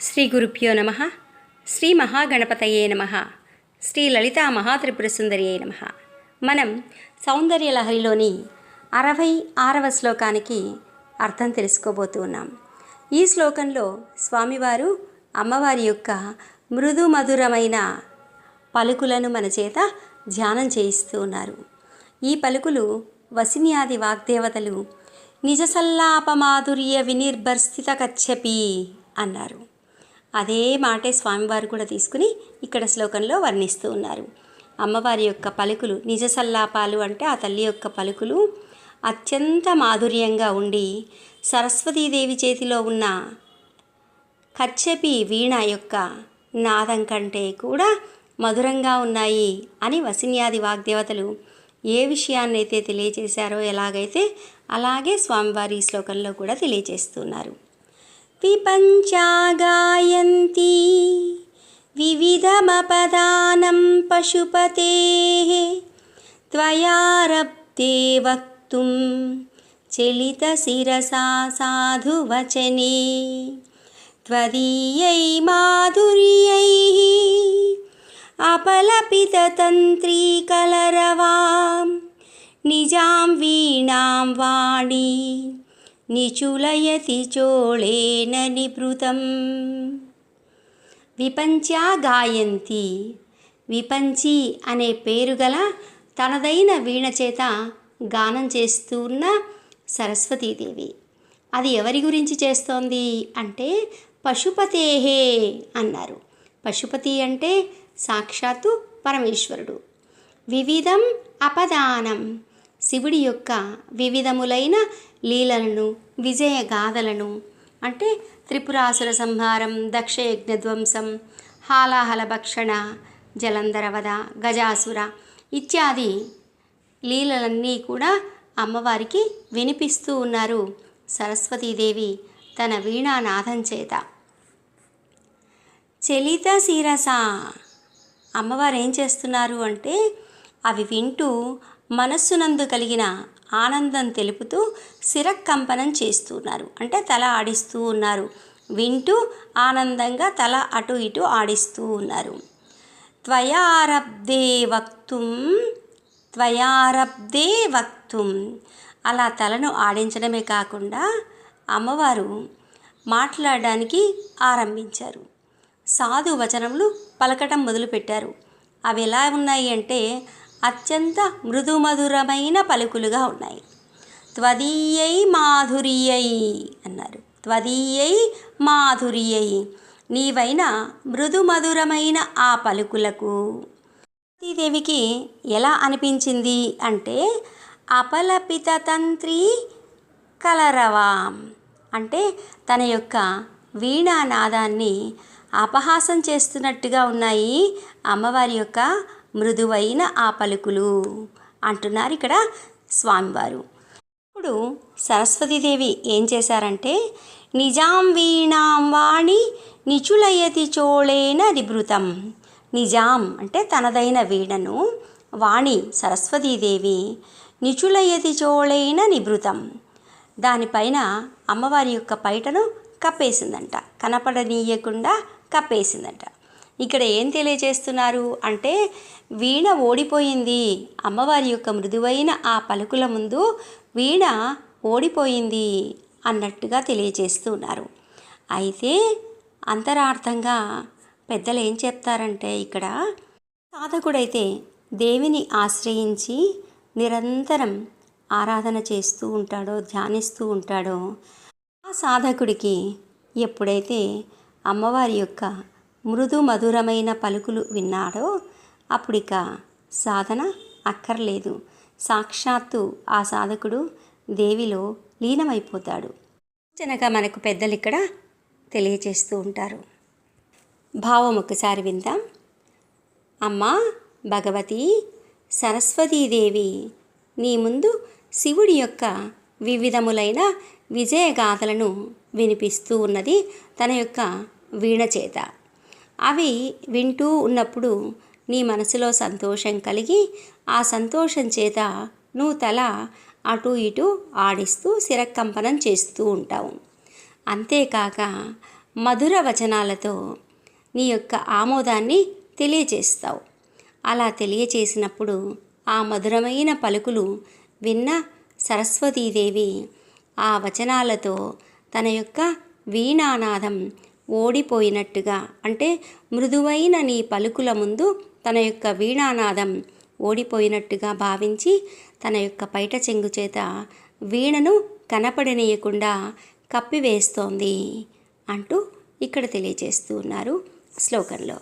శ్రీ గురుభ్యో నమ. శ్రీ మహాగణపతయే నమ. శ్రీ లలితా మహాత్రిపురసుందరియే నమ. మనం సౌందర్య లహరిలోని అరవై ఆరవ శ్లోకానికి అర్థం తెలుసుకోబోతూ ఉన్నాం. ఈ శ్లోకంలో స్వామివారు అమ్మవారి యొక్క మృదు మధురమైన పలుకులను మన చేత ధ్యానం చేయిస్తూ ఉన్నారు. ఈ పలుకులు వసిన్యాది వాగ్దేవతలు నిజసల్లాపమాధుర్య వినిర్భర్స్థిత కచ్చపి అన్నారు. అదే మాటే స్వామివారు కూడా తీసుకుని ఇక్కడ శ్లోకంలో వర్ణిస్తూ ఉన్నారు. అమ్మవారి యొక్క పలుకులు నిజ సల్లాపాలు అంటే ఆ తల్లి యొక్క పలుకులు అత్యంత మాధుర్యంగా ఉండి సరస్వతీదేవి చేతిలో ఉన్న కచ్చపి వీణ యొక్క నాదం కంటే కూడా మధురంగా ఉన్నాయి అని వసిన్యాది వాగ్దేవతలు ఏ విషయాన్నైతే తెలియజేశారో ఎలాగైతే అలాగే స్వామివారి శ్లోకంలో కూడా తెలియజేస్తున్నారు. विपञ्चा गायन्ती विविधमपदानं पशुपतेः। त्वया रब्दे वक्तुं चलितशिरसा साधुवचने। त्वदीयै माधुर्यैः अपलपिततन्त्री कलरवां निजां वीणां वाणी నిచులయతి చోళేన నిభృతం విపంచా గాయంతి. విపంచి అనే పేరు గల తనదైన వీణ చేత గానం చేస్తూ ఉన్న సరస్వతీదేవి. అది ఎవరి గురించి చేస్తోంది అంటే పశుపతేహే అన్నారు. పశుపతి అంటే సాక్షాత్తు పరమేశ్వరుడు. వివిధం అపదానం. శివుడి యొక్క వివిధములైన లీలలను విజయగాథలను అంటే త్రిపురాసుర సంహారం దక్షయజ్ఞ ధ్వంసం హాలాహల భక్షణ జలంధరవద గజాసుర ఇత్యాది లీలలన్నీ కూడా అమ్మవారికి వినిపిస్తూ ఉన్నారు సరస్వతీదేవి తన వీణానాథం చేత. చలిత శిరస. అమ్మవారు ఏం చేస్తున్నారు అంటే అవి వింటూ మనస్సునందు కలిగిన ఆనందం తెలుపుతూ శిరకంపనం చేస్తున్నారు. అంటే తల ఆడిస్తూ ఉన్నారు. వింటూ ఆనందంగా తల అటు ఇటు ఆడిస్తూ ఉన్నారు. త్వయారబ్దే వక్తుం త్వయారబ్దే వక్తుం. అలా తలను ఆడించడమే కాకుండా అమ్మవారు మాట్లాడడానికి ఆరంభించారు. సాధు వచనములు పలకటం మొదలుపెట్టారు. అవి ఎలా ఉన్నాయి అంటే అత్యంత మృదుమధురమైన పలుకులుగా ఉన్నాయి. త్వదీయై మాధుర్యై అన్నారు. త్వదీయై మాధుర్యై నీవైన మృదుమధురమైన ఆ పలుకులకు సతీదేవికి ఎలా అనిపించింది అంటే అపలపిత తంత్రి కలరవాం. అంటే తన యొక్క వీణానాదాన్ని అపహాసం చేస్తున్నట్టుగా ఉన్నాయి అమ్మవారి యొక్క మృదువైన ఆ పలుకులు అంటున్నారు ఇక్కడ స్వామివారు. ఇప్పుడు సరస్వతీదేవి ఏం చేశారంటే నిజాం వీణాం వాణి నిచులయతి చోళేన నిభృతం నిజాం అంటే తనదైన వీణను వాణి సరస్వతీదేవి నిచులయతి చోళైన నిభృతం. దానిపైన అమ్మవారి యొక్క పైటను కప్పేసిందంట కనపడనీయకుండా కప్పేసిందంట. ఇక్కడ ఏం తెలియజేస్తున్నారు అంటే వీణ ఓడిపోయింది. అమ్మవారి యొక్క మృదువైన ఆ పలుకుల ముందు వీణ ఓడిపోయింది అన్నట్టుగా తెలియజేస్తూ ఉన్నారు. అయితే అంతరార్థంగా పెద్దలు ఏం చెప్తారంటే ఇక్కడ సాధకుడైతే దేవిని ఆశ్రయించి నిరంతరం ఆరాధన చేస్తూ ఉంటాడో ధ్యానిస్తూ ఉంటాడో ఆ సాధకుడికి ఎప్పుడైతే అమ్మవారి యొక్క మృదు మధురమైన పలుకులు విన్నాడో అప్పుడిక సాధన అక్కర్లేదు. సాక్షాత్తు ఆ సాధకుడు దేవిలో లీనమైపోతాడు. సూచనగా మనకు పెద్దలు ఇక్కడ తెలియచేస్తూ ఉంటారు. భావం ఒకసారి విందాం. అమ్మా భగవతి సరస్వతీదేవి నీ ముందు శివుడి యొక్క వివిధములైన విజయగాథలను వినిపిస్తూ ఉన్నది తన యొక్క వీణ చేత. అవి వింటూ ఉన్నప్పుడు నీ మనసులో సంతోషం కలిగి ఆ సంతోషం చేత నువ్వు తల అటు ఇటు ఆడిస్తూ శిరకంపనం చేస్తూ ఉంటావు. అంతేకాక మధుర వచనాలతో నీ యొక్క ఆమోదాన్ని తెలియజేస్తావు అలా తెలియచేసినప్పుడు ఆ మధురమైన పలుకులు విన్న సరస్వతీదేవి ఆ వచనాలతో తన యొక్క వీణానాదం ఓడిపోయినట్టుగా. అంటే మృదువైన నీ పలుకుల ముందు తన యొక్క వీణానాదం ఓడిపోయినట్టుగా భావించి తన యొక్క పైట చెంగు చేత వీణను కనపడనీయకుండా కప్పివేస్తోంది అంటూ ఇక్కడ తెలియజేస్తూ ఉన్నారు శ్లోకంలో.